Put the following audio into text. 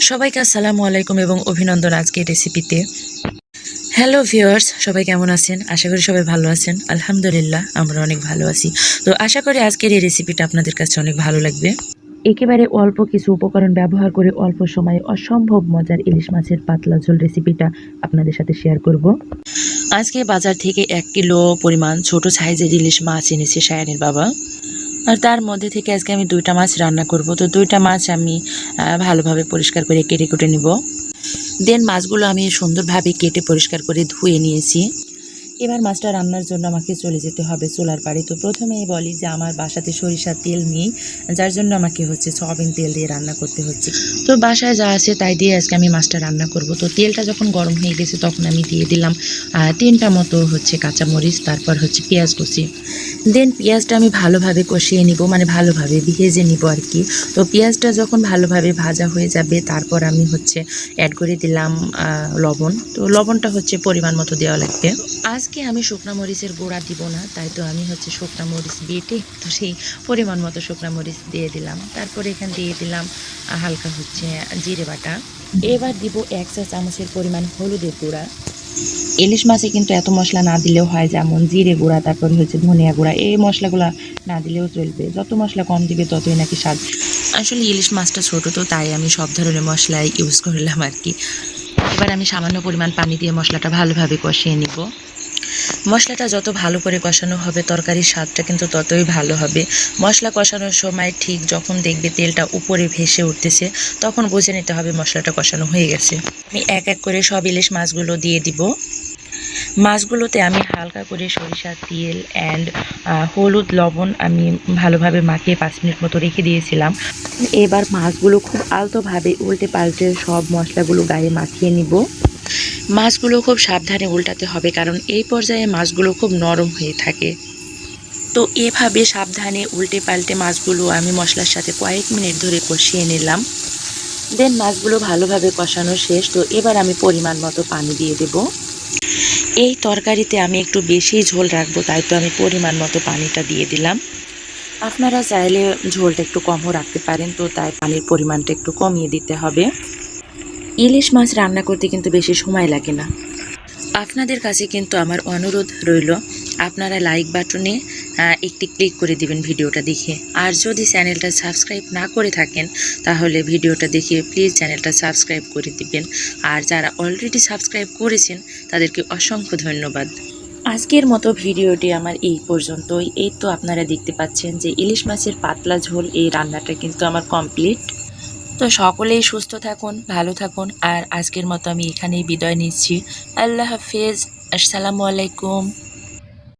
সবাইকে আসসালামু আলাইকুম এবং অভিনন্দন আজকের রেসিপিতে হ্যালো ভিউয়ার্স সবাই কেমন আছেন? আশা করি সবাই ভালো আছেন। আলহামদুলিল্লাহ আমরা অনেক ভালো আছি। তো আশা করি আজকের এই রেসিপিটা আপনাদের কাছে অনেক ভালো লাগবে। একেবারে অল্প কিছু উপকরণ ব্যবহার করে অল্প সময়ে অসম্ভব মজার ইলিশ মাছের পাতলা ঝোল রেসিপিটা আপনাদের সাথে শেয়ার করব। আজকে বাজার থেকে এক কিলো পরিমাণ ছোট সাইজের ইলিশ মাছ এনেছে সায়ানের বাবা। আর তার মধ্যে থেকে আজকে আমি দুইটা মাছ রান্না করব। তো দুইটা মাছ আমি ভালোভাবে পরিষ্কার করে কেটে কুটে নেব। দেন মাছগুলো আমি সুন্দরভাবে কেটে পরিষ্কার করে ধুয়ে নিয়েছি। এবার মাছটা রান্নার জন্য আমাকে চলে যেতে হবে চোলার পাড়ে। তো প্রথমেই বলি যে আমার বাসাতে সরিষার তেল নেই, যার জন্য আমাকে হচ্ছে সয়াবিন তেল দিয়ে রান্না করতে হচ্ছে। তো বাসায় যা আছে তাই দিয়ে আজকে আমি মাছটা রান্না করব। তো তেলটা যখন গরম হয়ে গেছে তখন আমি দিয়ে দিলাম তিনটা মতো হচ্ছে কাঁচামরিচ, তারপর হচ্ছে পেঁয়াজ কুচি। দেন পেঁয়াজটা আমি ভালোভাবে কষিয়ে নিব মানে ভালোভাবে ভেজে নিব আর কি। তো পেঁয়াজটা যখন ভালোভাবে ভাজা হয়ে যাবে, তারপর আমি হচ্ছে অ্যাড করে দিলাম লবণ। তো লবণটা হচ্ছে পরিমাণ মতো দেওয়া লাগবে। আজকে আমি শুকনা মরিচের গুঁড়া দিব না, তাই তো আমি হচ্ছে শুকনা মরিচ বেটে তো সেই পরিমাণ মতো শুকনা মরিচ দিয়ে দিলাম। তারপরে এখানে দিয়ে দিলাম হালকা হচ্ছে জিরে বাটা। এবার দিব এক চা চামচের পরিমাণ হলুদের গুঁড়া। ইলিশ মাছে কিন্তু এত মশলা না দিলেও হয় যেমন জিরে গুঁড়া, তারপর হচ্ছে ধনিয়া গুঁড়া, এই মশলাগুলো না দিলেও চলবে। যত মশলা কম দিবে ততই নাকি স্বাদ। আসলে ইলিশ মাছটা ছোট তো, তাই আমি সব ধরনের মশলা ইউজ করলাম আর কি। এবার আমি সামান্য পরিমাণ পানি দিয়ে মশলাটা ভালোভাবে কষিয়ে নিব। মশলাটা যত ভালো করে কষানো হবে, তরকারির স্বাদটা কিন্তু ততই ভালো হবে। মশলা কষানোর সময় ঠিক যখন দেখবে তেলটা উপরে ভেসে উঠতেছে, তখন বুঝে নিতে হবে মশলাটা কষানো হয়ে গেছে। আমি এক এক করে সব ইলিশ মাছগুলো দিয়ে দিব। মাছগুলোতে আমি হালকা করে সরিষার তেল অ্যান্ড হলুদ, লবণ আমি ভালোভাবে মাখিয়ে পাঁচ মিনিট মতো রেখে দিয়েছিলাম। এবার মাছগুলো খুব আলতোভাবে উল্টে পাল্টে সব মশলাগুলো গায়ে মাখিয়ে নিব। মাছগুলো খুব সাবধানে উল্টাতে হবে, কারণ এই পর্যায়ে মাছগুলো খুব নরম হয়ে থাকে। তো এভাবে সাবধানে উল্টে পাল্টে মাছগুলো আমি মশলার সাথে কয়েক মিনিট ধরে কষিয়ে নিলাম। দেন মাছগুলো ভালোভাবে কষানো শেষ, তো এবার আমি পরিমাণ মতো পানি দিয়ে দেব। এই তরকারিতে আমি একটু বেশি ঝোল রাখব, তাই তো আমি পরিমাণ মতো পানিটা দিয়ে দিলাম। আপনারা চাইলে ঝোলটা একটু কমও রাখতে পারেন, তো তাই পানির পরিমাণটা একটু কমিয়ে দিতে হবে। ইলিশ মাছ রান্না করতে কিন্তু বেশি সময় লাগে না। আপনাদের কাছে কিন্তু আমার অনুরোধ রইল, আপনারা লাইক বাটনে একটি ক্লিক করে দিবেন ভিডিওটা দেখে। আর যদি চ্যানেলটা সাবস্ক্রাইব না করে থাকেন, তাহলে ভিডিওটা দেখে প্লিজ চ্যানেলটা সাবস্ক্রাইব করে দিবেন। আর যারা অলরেডি সাবস্ক্রাইব করেছেন, তাদেরকে অসংখ্য ধন্যবাদ। আজকের মতো ভিডিওটি আমার এই পর্যন্তই। এই তো আপনারা দেখতে পাচ্ছেন যে ইলিশ মাছের পাতলা ঝোল এই রান্নাটা কিন্তু আমার কমপ্লিট তো সকলেই সুস্থ থাকুন, ভালো থাকুন, আর আজকের মতো আমি এখানেই বিদায় নিচ্ছি। আল্লাহ হাফেজ, আসসালামু আলাইকুম।